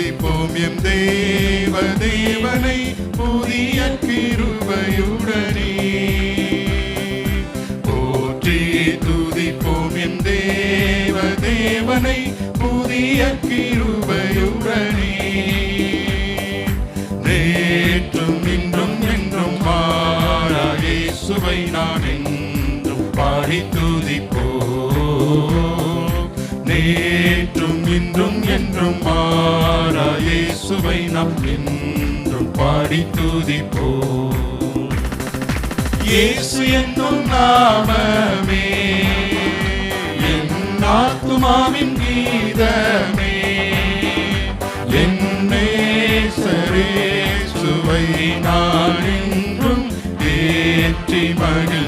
போற்றி துதிப்போம் எம் தேவ தேவனை புதிய கிருபையுடனே. போற்றி துதிப்போம் எம் தேவ தேவனை புதிய கிருபையுடனே. நேற்றும் இன்றும் என்றும் மாறா சுவை நான் என்றும் பாடி துதிப்போ நே என்றும் என்றும் மாறா இயேசுவை நாம் என்றும் பாடி துதிப்போ இயேசு என்னும் நாமமே என் ஆத்துமாவின் கீதமே என்னே சரேசுவை நான் என்றும் தேற்றி மகிழ்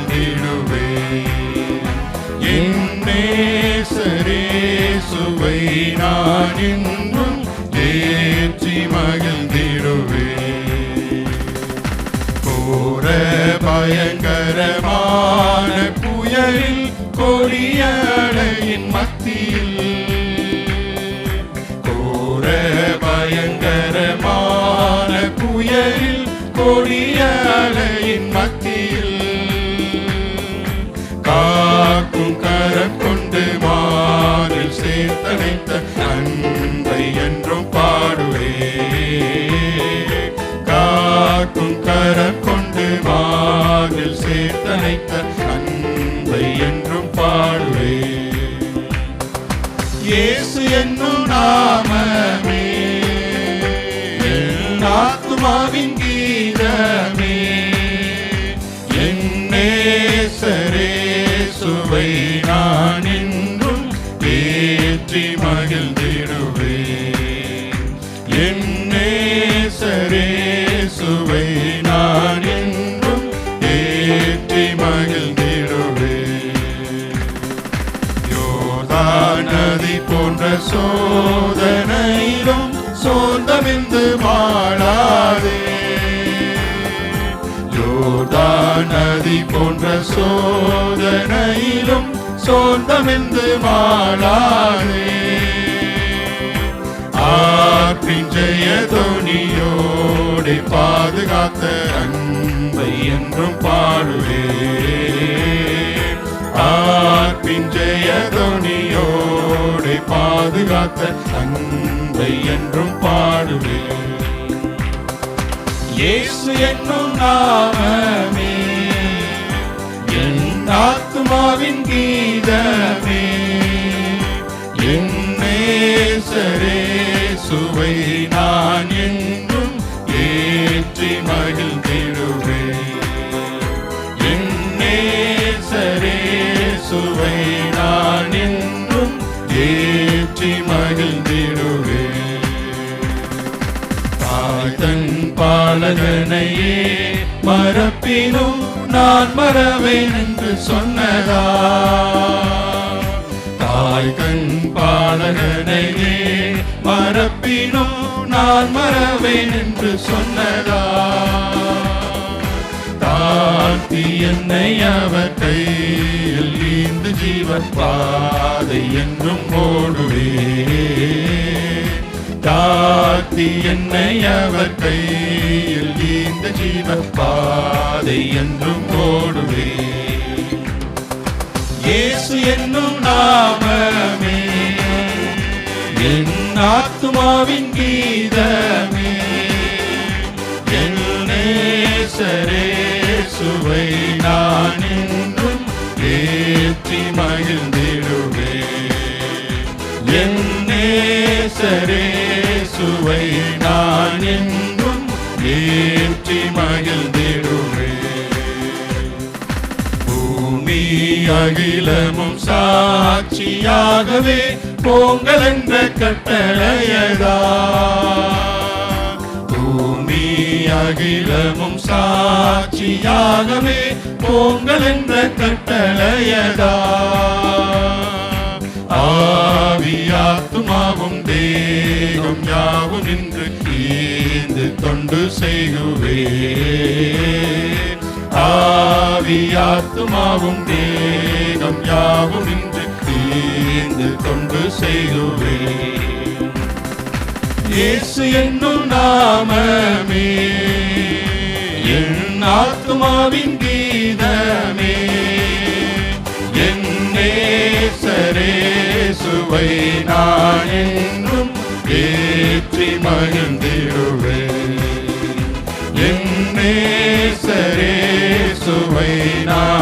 இயேசுவை நான் என்றும் தேற்றி மகிழ்ந்திடுவே கோர பயங்கரமான புயலில் கொடியடையின் மத்தியில். கோர பயங்கரமான புயலில் கொடியடையின் மத்தியில். காக்கும் கரம் சேர்த்தனைத்த அன்பை என்றும் பாடுவே. காக்கும் கரம் கொண்டு மாறில் சேர்த்தனைத்த அன்பை என்றும் பாடுவே. இயேசு என்னும் நாமமே ஆத்மாவின் கீதமே. என்னே நேசரே சுவை நான் என்றும் ஏற்றி மகிழ்ந்திடுவே யோர்தான் நதி போன்ற சோதனையிலும் சோர்ந்தமிந்து வாழாதே. யோர்தான் போன்ற சோதனையிலும் சோர்ந்தமிந்து மாளாதே ஆற்றின் ஜெயதோனியோடு பாதுகாத்த அன்பை என்றும் பாடுவே ஆற்றின் ஜெயதோனியோடு பாதுகாத்த அன்பை என்றும் பாடுவே இயேசு என்னும் நாமமே என் ஆத்மாவின் கீதமே என் நேசரே. பாலகனையே மறப்பினும் நான் மறவேன் என்று சொன்னதா? தாய் கண் பாலகனையே மறப்பினும் நான் மறவேன் என்று சொன்னதா? தாழ்த்தி என்னை அவர் கையில் நீந்து ஜீவன் பாதை என்றும் ஓடுவே தாத்தி என்னை அவர் கையில் இந்த ஜீவ பாதை என்றும் ஓடுவே இயேசு என்னும் நாமமே என் ஆத்துமாவின் கீதமே என் சுவை நான் என்றும் ஏற்றி மகிழ்ந்திடுவே. என் நேசரே சுவை நான் என்றும் ஏ மகிழ்ந்திடுவே பூமி அகிலமும் சாட்சியாகவே பொங்கல் என்ற கட்டளையதா. பூமி அகிலமும் சாட்சியாகவே பொங்கல் என்ற கட்டளையதா. ஆவியாத்துமாவும் தேகம் யாவும் நின்று ஈந்து தொண்டு செய்குவே. ஆவியாத்துமாவும் தேகம் யாவும் நின்று ஈந்து தொண்டு செய்குவே. இயேசு என்னும் நாமமே என் ஆத்மாவின் கீதமே. உம்மை நான் என்றும் ஏற்றி மகிழ்ந்திடுவே. என்னே சரே சுவை நான்